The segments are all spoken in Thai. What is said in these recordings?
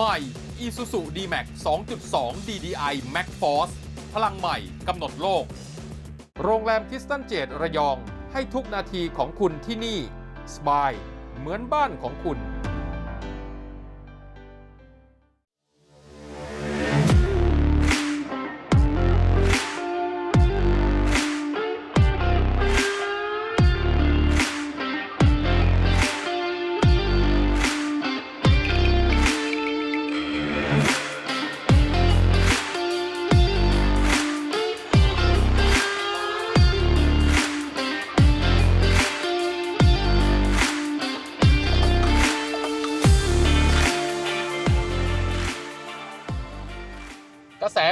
ใหม่ Isuzu D-Max 2.2 DDI Max Force พลังใหม่กำหนดโลก โรงแรมคิสตันเจดระยอง ให้ทุกนาทีของคุณที่นี่ สบาย เหมือนบ้านของคุณ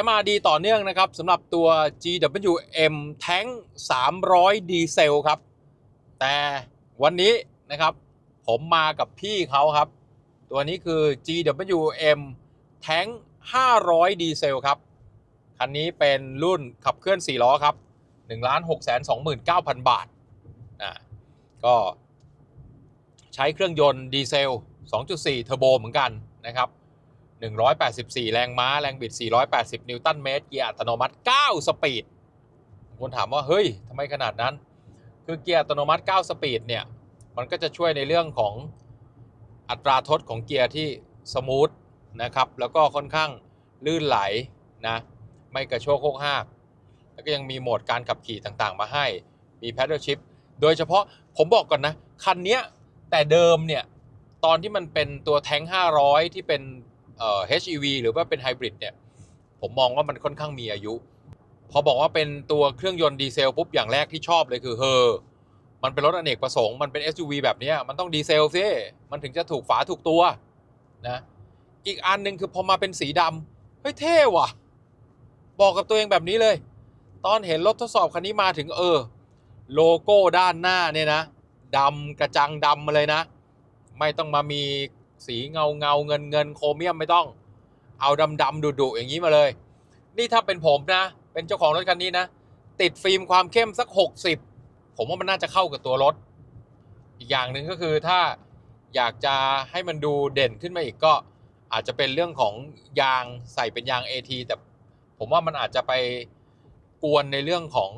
มาดีต่อเนื่องนะครับสำหรับตัว GWM Tank 300 ดีเซลครับ แต่วันนี้นะครับผมมากับพี่เขาครับ ตัวนี้คือ GWM Tank 500 ดีเซลครับ คันนี้เป็นรุ่นขับเคลื่อน 4 ล้อครับ1 6 2 9 0 0 0 บาทอ่าก็ใช้เครื่องยนต์ดีเซล 2.4 เทอร์โบเหมือนกันนะครับ 184 แรงม้า แรงบิด 480 นิวตันเมตร เกียร์อัตโนมัติ 9 สปีดคนถามว่า เฮ้ยทำไมขนาดนั้น คือเกียร์อัตโนมัติ 9 สปีดเนี่ย มันก็จะช่วยในเรื่องของอัตราทดของเกียร์ที่สมูทนะครับ แล้วก็ค่อนข้างลื่นไหลนะ ไม่กระโชกโคกหากแล้วก็ยังมีโหมดการขับขี่ต่างๆ มาให้ มี paddle shift โดยเฉพาะผมบอกก่อนนะ คันนี้แต่เดิมเนี่ย ตอนที่มันเป็นตัวแท้ง 500 ที่เป็น เอ่อ HEV หรือว่าเป็นไฮบริดเนี่ยผมมองว่ามันค่อนข้างมีอายุ พอบอกว่าเป็นตัวเครื่องยนต์ดีเซลปุ๊บอย่างแรกที่ชอบเลยคือเฮอมันเป็นรถอเนกประสงค์มันเป็น SUV แบบนี้มันต้องดีเซลซิมันถึงจะถูกฝาถูกตัวนะอีกอันหนึ่งคือพอมาเป็นสีดำเฮ้ยเท่ว่ะ บอกกับตัวเองแบบนี้เลย ตอนเห็นรถทดสอบคันนี้มาถึงเออ โลโก้ด้านหน้าเนี่ยนะดำกระจังดำมาเลยนะ ไม่ต้องมามี สีเงาเงาเงินเงินโครเมียมไม่ต้อง เอาดำดำดุดุอย่างนี้มาเลย นี่ถ้าเป็นผมนะ เป็นเจ้าของรถคันนี้นะ ติดฟิล์มความเข้มสัก 60 ผมว่ามันน่าจะเข้ากับตัวรถ อีกอย่างหนึ่งก็คือถ้าอยากจะให้มันดูเด่นขึ้นมาอีกก็อาจจะเป็นเรื่องของยางใส่เป็นยาง AT แต่ผมว่ามันอาจจะไปกวนในเรื่องของ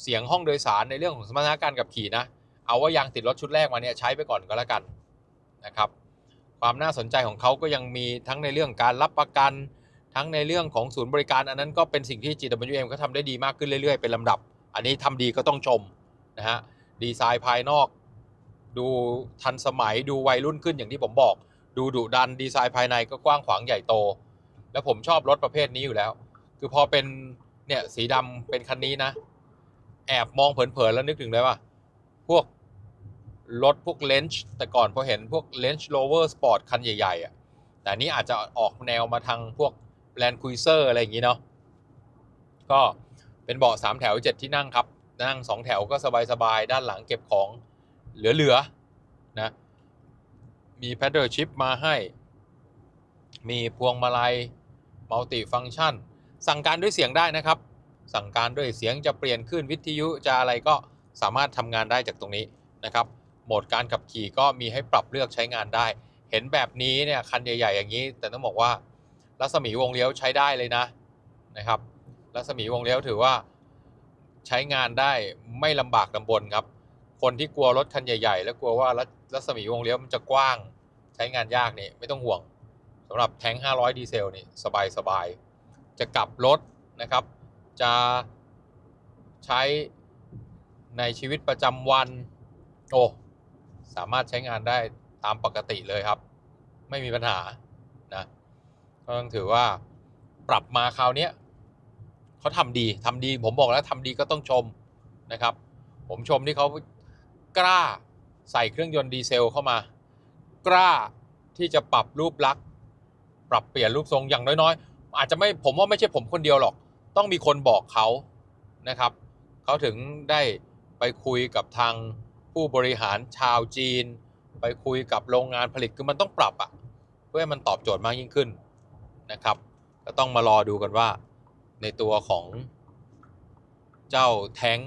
เสียงห้องโดยสารในเรื่องของสมรรถนะการขับขี่นะ เอาว่ายางติดรถชุดแรกมาเนี่ยใช้ไปก่อนก็แล้วกันนะครับ ความน่าสนใจของเขาก็ยังมีทั้งในเรื่องการรับประกัน ทั้งในเรื่องของศูนย์บริการ อันนั้นก็เป็นสิ่งที่ GWM เขาทำได้ดีมากขึ้นเรื่อยๆ เป็นลำดับ อันนี้ทำดีก็ต้องชมนะฮะดีไซน์ภายนอก ดูทันสมัยดูวัยรุ่นขึ้นอย่างที่ผมบอก ดูดุดันดีไซน์ภายในก็กว้างขวางใหญ่โต แล้วผมชอบรถประเภทนี้อยู่แล้ว คือพอเป็นเนี่ยสีดำเป็นคันนี้นะ แอบมองเผินๆแล้วนึกถึงเลยว่า พวก รถพวกเลนช์แต่ก่อนพอเห็นพวกเลนช์โรเวอร์สปอร์ตคันใหญ่ๆอะแต่นี้อาจจะออกแนวมาทางพวกแลนด์คุยเซอร์อะไรอย่างนี้เนาะก็เป็นเบาะสามแถวเจ็ดที่นั่งครับ นั่งสองแถวก็สบายๆ ด้านหลังเก็บของเหลือๆนะมี paddle shift มาให้ มีพวงมาลัยมัลติฟัง c t ชัน สั่งการด้วยเสียงได้นะครับ สั่งการด้วยเสียงจะเปลี่ยนขึ้นวิทยุจะอะไรก็สามารถทำงานได้จากตรงนี้นะครับ หมดการขับขี่ก็มีให้ปรับเลือกใช้งานได้ เห็นแบบนี้เนี่ยคันใหญ่ ๆ อย่างนี้ แต่ต้องบอกว่ารัศมีวงเลี้ยวใช้ได้เลยนะนะครับ รัศมีวงเลี้ยวถือว่าใช้งานได้ไม่ลำบากลำบนครับ คนที่กลัวรถคันใหญ่ ๆ แล้วกลัวว่ารัศรัศมีวงเลี้ยวมันจะกว้าง ใช้งานยากนี่ไม่ต้องห่วงสำหรับแท้ง 500 ดีเซลนี่สบายๆจะกลับรถนะครับ จะใช้ในชีวิตประจำวัน โอ้ สามารถใช้งานได้ตามปกติเลยครับ ไม่มีปัญหานะก็ต้องถือว่าปรับมาคราวนี้เขาทำดีทำดี ผมบอกแล้วทำดีก็ต้องชมนะครับ ผมชมที่เขากล้าใส่เครื่องยนต์ดีเซลเข้ามา กล้าที่จะปรับรูปลักษณ์ปรับเปลี่ยนรูปทรงอย่างน้อยๆ อาจจะไม่ผมว่าไม่ใช่ผมคนเดียวหรอก ต้องมีคนบอกเขานะครับเขาถึงได้ไปคุยกับทาง ผู้บริหารชาวจีน ไปคุยกับโรงงานผลิตคือมันต้องปรับอะเพื่อให้มันตอบโจทย์มากยิ่งขึ้นนะครับ ก็ต้องมารอดูกันว่าในตัวของเจ้าแท้ง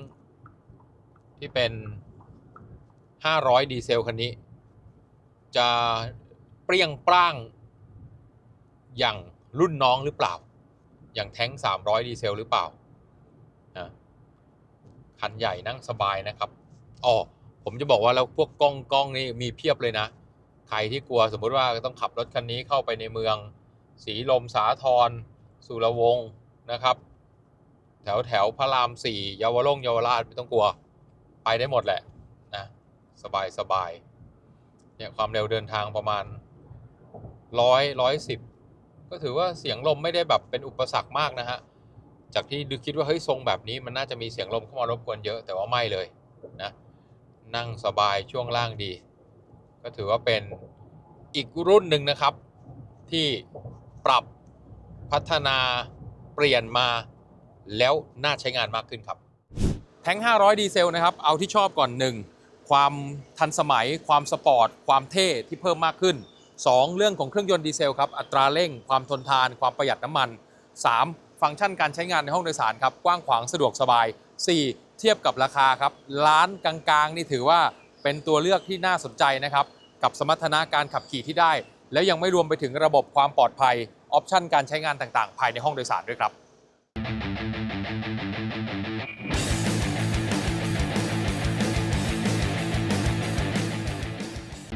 ที่เป็น 500 ดีเซลคันนี้ จะเปรี้ยงปร้าง อย่างรุ่นน้องหรือเปล่า อย่างแท้ง 300 ดีเซลหรือเปล่านะคันใหญ่นั่งสบายนะครับอ๋อ ผมจะบอกว่าแล้วพวกกล้องกล้องนี่มีเพียบเลยนะ ใครที่กลัวสมมุติว่าต้องขับรถคันนี้เข้าไปในเมือง สีลมสาทรสุรวงศ์นะครับ แถวแถวพระรามสี่เยาวรงเยาวราชไม่ต้องกลัว ไปได้หมดแหละนะสบายสบายเนี่ยความเร็วเดินทางประมาณร้อยร้อยสิบก็ถือว่าเสียงลมไม่ได้แบบเป็นอุปสรรคมากนะฮะจากที่ดูคิดว่าเฮ้ยทรงแบบนี้มันน่าจะมีเสียงลมเข้ามารบกวนเยอะแต่ว่าไม่เลยนะ นั่งสบายช่วงล่างดี ก็ถือว่าเป็นอีกรุ่นหนึ่งนะครับ ที่ปรับพัฒนาเปลี่ยนมาแล้วน่าใช้งานมากขึ้นครับ แท้ง 500 ดีเซลนะครับ เอาที่ชอบก่อน 1. ความทันสมัย ความสปอร์ต ความเท่ที่เพิ่มมากขึ้น 2. เรื่องของเครื่องยนต์ดีเซลครับ อัตราเร่ง ความทนทาน ความประหยัดน้ำมัน 3. ฟังก์ชันการใช้งานในห้องโดยสารครับ กว้างขวางสะดวกสบาย 4. เทียบกับราคาครับร้านกลางๆ นี่ถือว่าเป็นตัวเลือกที่น่าสนใจนะครับ กับสมรรถนะการขับขี่ที่ได้ แล้วยังไม่รวมไปถึงระบบความปลอดภัยออปชันการใช้งานต่างๆ ภายในห้องโดยสารด้วยครับ